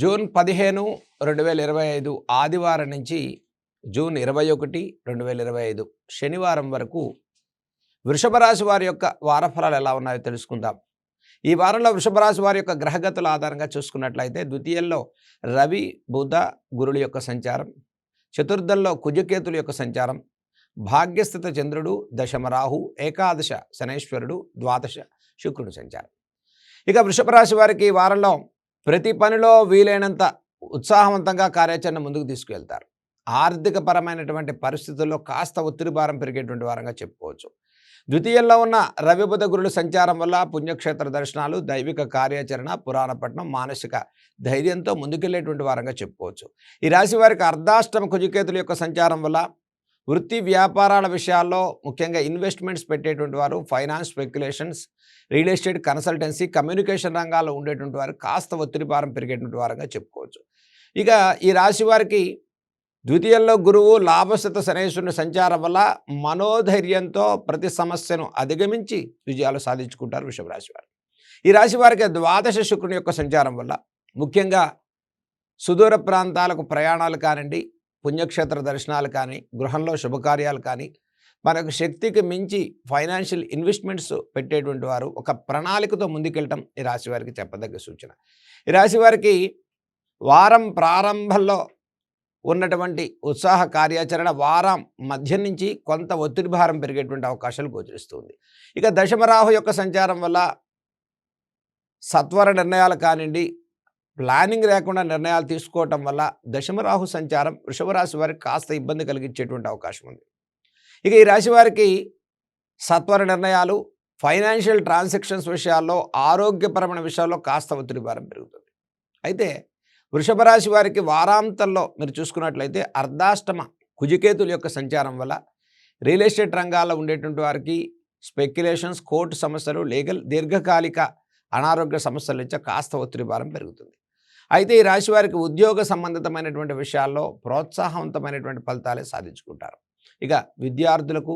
June పదిహేను రెండు వేల ఇరవై ఐదు ఆదివారం నుంచి జూన్ ఇరవై ఒకటి రెండు వేల ఇరవై ఐదు శనివారం వరకు వృషభ రాశి వారి యొక్క వారఫలాలు ఎలా ఉన్నాయో తెలుసుకుందాం. ఈ వారంలో వృషభ రాశి వారి యొక్క గ్రహగతుల ఆధారంగా చూసుకున్నట్లయితే ద్వితీయంలో రవి బుధ గురుల యొక్క సంచారం చతుర్థంలో కుజకేతుల యొక్క సంచారం భాగ్యస్థిత చంద్రుడు దశమ రాహు ఏకాదశ శనేశ్వరుడు ద్వాదశ శుక్రుడు సంచారం. ఇక వృషభ రాశి వారికి ఈ వారంలో ప్రతి పనిలో వీలైనంత ఉత్సాహవంతంగా కార్యాచరణ ముందుకు తీసుకువెళ్తారు ఆర్థిక పరమైనటువంటి పరిస్థితుల్లో కాస్త ఒత్తిడి భారం పెరిగేటువంటి వారంగా చెప్పుకోవచ్చు. ద్వితీయంలో ఉన్న రవిబుధ గురుల సంచారం వల్ల పుణ్యక్షేత్ర దర్శనాలు దైవిక కార్యాచరణ పురాణపట్నం మానసిక ధైర్యంతో ముందుకెళ్ళేటువంటి వారంగా చెప్పుకోవచ్చు. ఈ రాశి వారికి అర్ధాష్టమ కుజుకేతుల యొక్క సంచారం వల్ల వృత్తి వ్యాపారాల విషయాల్లో ముఖ్యంగా ఇన్వెస్ట్మెంట్స్ పెట్టేటువంటి వారు finance speculations real estate consultancy communication రంగాల్లో ఉండేటువంటి వారు కాస్త ఒత్తిడి భారం పెరిగేటువంటి వారంగా చెప్పుకోవచ్చు. ఇక ఈ రాశి వారికి ద్వితీయంలో గురువు లాభస్థిత శనేశ్వరుని సంచారం వల్ల మనోధైర్యంతో ప్రతి సమస్యను అధిగమించి విజయాలు సాధించుకుంటారు వృషభరాశి వారు. ఈ రాశి వారికి ద్వాదశ శుక్రుని యొక్క సంచారం వల్ల ముఖ్యంగా సుదూర ప్రాంతాలకు ప్రయాణాలు కానివ్వండి పుణ్యక్షేత్ర దర్శనాలు కానీ గృహంలో శుభకార్యాలు కానీ మనకు శక్తికి మించి ఫైనాన్షియల్ ఇన్వెస్ట్మెంట్స్ పెట్టేటువంటి వారు ఒక ప్రణాళికతో ముందుకెళ్ళటం ఈ రాశి వారికి చెప్పదగ్గ సూచన. ఈ రాశి వారికి వారం ప్రారంభంలో ఉన్నటువంటి ఉత్సాహ కార్యాచరణ వారం మధ్య నుంచి కొంత ఒత్తిడి భారం పెరిగేటువంటి అవకాశాలు గోచరిస్తుంది. ఇక దశమరాహు యొక్క సంచారం వల్ల సత్వర నిర్ణయాలు కానివ్వండి ప్లానింగ్ లేకుండా నిర్ణయాలు తీసుకోవటం వల్ల దశమరాహు సంచారం వృషభరాశి వారికి కాస్త ఇబ్బంది కలిగించేటువంటి అవకాశం ఉంది. ఇక ఈ రాశి వారికి సత్వర నిర్ణయాలు ఫైనాన్షియల్ ట్రాన్సాక్షన్స్ విషయాల్లో ఆరోగ్యపరమైన విషయాల్లో కాస్త ఒత్తిడి భారం పెరుగుతుంది. అయితే వృషభ రాశి వారికి వారాంతంలో మీరు చూసుకున్నట్లయితే అర్ధాష్టమ కుజికేతుల యొక్క సంచారం వల్ల రియల్ ఎస్టేట్ రంగాల్లో ఉండేటువంటి వారికి స్పెక్యులేషన్స్ కోర్టు సమస్యలు లీగల్ దీర్ఘకాలిక అనారోగ్య సమస్యల నుంచి కాస్త ఒత్తిడి భారం పెరుగుతుంది. అయితే ఈ రాశి వారికి ఉద్యోగ సంబంధితమైనటువంటి విషయాల్లో ప్రోత్సాహవంతమైనటువంటి ఫలితాలే సాధించుకుంటారు. ఇక విద్యార్థులకు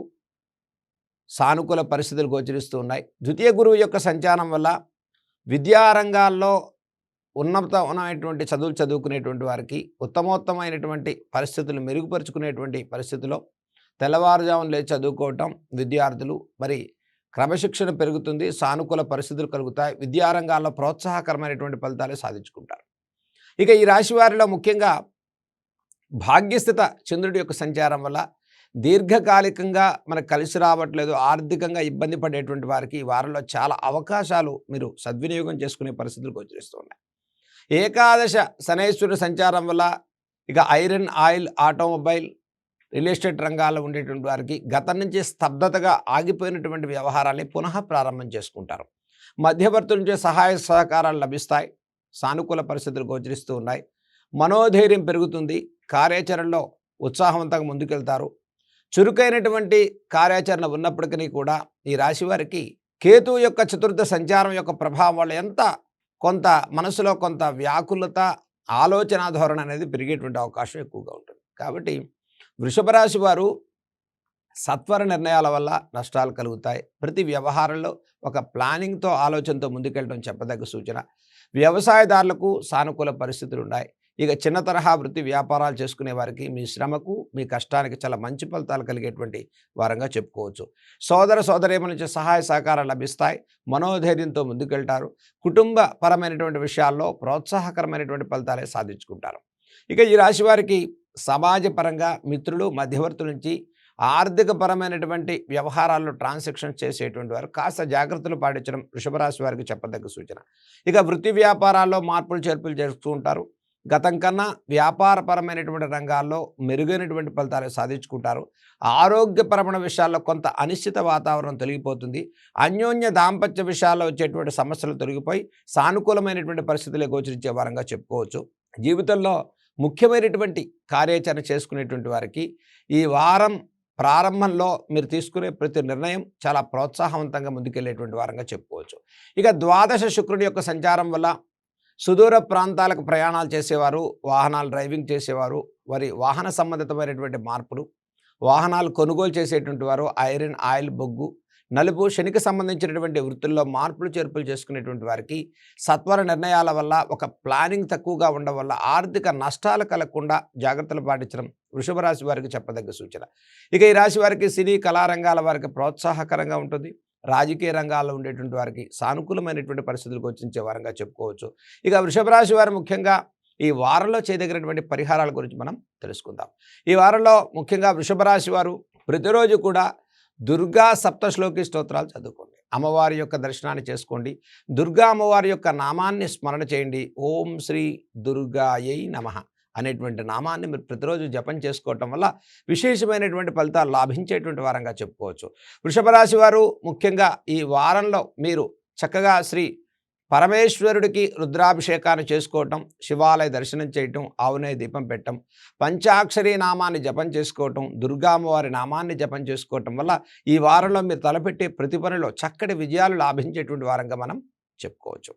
సానుకూల పరిస్థితులు గోచరిస్తూ ఉన్నాయి. ద్వితీయ గురువు యొక్క సంచారం వల్ల విద్యారంగాల్లో ఉన్నతమైనటువంటి చదువులు చదువుకునేటువంటి వారికి ఉత్తమోత్తమైనటువంటి పరిస్థితులు మెరుగుపరుచుకునేటువంటి పరిస్థితిలో తెల్లవారుజామున లేచి చదువుకోవటం విద్యార్థులు మరి క్రమశిక్షణ పెరుగుతుంది సానుకూల పరిస్థితులు కలుగుతాయి విద్యారంగాల్లో ప్రోత్సాహకరమైనటువంటి ఫలితాలు సాధించుకుంటారు. ఇక ఈ రాశి వారిలో ముఖ్యంగా భాగ్యస్థిత చంద్రుడి యొక్క సంచారం వల్ల దీర్ఘకాలికంగా మనకు కలిసి రావట్లేదు ఆర్థికంగా ఇబ్బంది పడేటువంటి వారికి ఈ వారంలో చాలా అవకాశాలు మీరు సద్వినియోగం చేసుకునే పరిస్థితులు గోచరిస్తున్నాయి ఏకాదశ శనేశ్వరుని సంచారం వల్ల ఇక iron oil automobile real estate రంగాల్లో ఉండేటువంటి వారికి గతం నుంచి స్తబ్దతగా ఆగిపోయినటువంటి వ్యవహారాన్ని పునః ప్రారంభం చేసుకుంటారు. మధ్యవర్తుల నుంచి సహాయ సహకారాలు లభిస్తాయి. సానుకూల పరిస్థితులు గోచరిస్తూ ఉన్నాయి. మనోధైర్యం పెరుగుతుంది. కార్యాచరణలో ఉత్సాహవంతంగా ముందుకెళ్తారు. చురుకైనటువంటి కార్యాచరణ ఉన్నప్పటికీ కూడా ఈ రాశి వారికి కేతు యొక్క చతుర్థ సంచారం యొక్క ప్రభావం వల్ల ఎంత కొంత మనసులో కొంత వ్యాకులత ఆలోచన ధోరణి అనేది పెరిగేటువంటి అవకాశం ఎక్కువగా ఉంటుంది. కాబట్టి వృషభ రాశి వారు సత్వర నిర్ణయాల వల్ల నష్టాలు కలుగుతాయి. ప్రతి వ్యవహారంలో ఒక ప్లానింగ్తో ఆలోచనతో ముందుకెళ్ళడం చెప్పదగ్గ సూచన. వ్యవసాయదారులకు సానుకూల పరిస్థితులు ఉన్నాయి ఇక చిన్న తరహా వృత్తి వ్యాపారాలు చేసుకునే వారికి మీ శ్రమకు మీ కష్టానికి చాలా మంచి ఫలితాలు కలిగేటువంటి వారంగా చెప్పుకోవచ్చు. సోదర సోదరేముల నుంచి సహాయ సహకారాలు లభిస్తాయి. మనోధైర్యంతో ముందుకెళ్తారు. కుటుంబ పరమైనటువంటి విషయాల్లో ప్రోత్సాహకరమైనటువంటి ఫలితాలే సాధించుకుంటారు. ఇక ఈ రాశి వారికి సమాజపరంగా మిత్రులు మధ్యవర్తుల నుంచి ఆర్థిక పరమైనటువంటి వ్యవహారాల్లో ట్రాన్సాక్షన్ చేసేటువంటి వారు కాస్త జాగ్రత్తలు పాటించడం వృషభరాశి వారికి చెప్పదగ్గ సూచన. ఇక వృత్తి వ్యాపారాల్లో మార్పులు చేర్పులు చేస్తూ ఉంటారు. గతం కన్నా వ్యాపారపరమైనటువంటి రంగాల్లో మెరుగైనటువంటి ఫలితాలు సాధించుకుంటారు. ఆరోగ్యపరమైన విషయాల్లో కొంత అనిశ్చిత వాతావరణం తొలగిపోతుంది. అన్యోన్య దాంపత్య విషయాల్లో వచ్చేటువంటి సమస్యలు తొలగిపోయి సానుకూలమైనటువంటి పరిస్థితులే గోచరించే వారంగా చెప్పుకోవచ్చు. జీవితంలో ముఖ్యమైనటువంటి కార్యాచరణ చేసుకునేటువంటి వారికి ఈ వారం ప్రారంభంలో మీరు తీసుకునే ప్రతి నిర్ణయం చాలా ప్రోత్సాహవంతంగా ముందుకెళ్ళేటువంటి వారంగా చెప్పుకోవచ్చు. ఇక ద్వాదశ శుక్రుడి యొక్క సంచారం వల్ల సుదూర ప్రాంతాలకు ప్రయాణాలు చేసేవారు వాహనాలు డ్రైవింగ్ చేసేవారు వారి వాహన సంబంధితమైనటువంటి మార్పులు వాహనాలు కొనుగోలు చేసేటువంటి వారు ఐరన్ ఆయిల్ బొగ్గు నలుపు శనికి సంబంధించినటువంటి వృత్తుల్లో మార్పులు చేర్పులు చేసుకునేటువంటి వారికి సత్వర నిర్ణయాల వల్ల ఒక ప్లానింగ్ తక్కువగా ఉండడం వల్ల ఆర్థిక నష్టాలు కలగకుండా జాగ్రత్తలు పాటించడం వృషభ రాశి వారికి చెప్పదగ్గ సూచన. ఇక ఈ రాశి వారికి సినీ కళారంగాల వారికి ప్రోత్సాహకరంగా ఉంటుంది. రాజకీయ రంగాల్లో ఉండేటువంటి వారికి సానుకూలమైనటువంటి పరిస్థితులకు వచ్చించే వారంగా చెప్పుకోవచ్చు. ఇక వృషభ రాశి వారు ముఖ్యంగా ఈ వారంలో చేయదగినటువంటి పరిహారాల గురించి మనం తెలుసుకుందాం. ఈ వారంలో ముఖ్యంగా వృషభ రాశి వారు ప్రతిరోజు కూడా దుర్గా సప్తశ్లోకి స్తోత్రాలు చదువుకోండి. అమ్మవారి యొక్క దర్శనాన్ని చేసుకోండి. దుర్గా అమ్మవారి యొక్క నామాన్ని స్మరణ చేయండి. ఓం శ్రీ దుర్గాయై నమః. అనేటువంటి నామాన్ని మీరు ప్రతిరోజు జపం చేసుకోవటం వల్ల విశేషమైనటువంటి ఫలితాలు లాభించేటువంటి వారంగా చెప్పుకోవచ్చు. వృషభ రాశి వారు ముఖ్యంగా ఈ వారంలో మీరు చక్కగా శ్రీ పరమేశ్వరుడికి రుద్రాభిషేకాన్ని చేసుకోవటం శివాలయ దర్శనం చేయటం ఆవునే దీపం పెట్టడం పంచాక్షరీ నామాన్ని జపం చేసుకోవటం దుర్గామ్మవారి నామాన్ని జపం చేసుకోవటం వల్ల ఈ వారంలో మీరు తలపెట్టే ప్రతి పనిలో చక్కటి విజయాలు లాభించేటువంటి వారంగా మనం చెప్పుకోవచ్చు.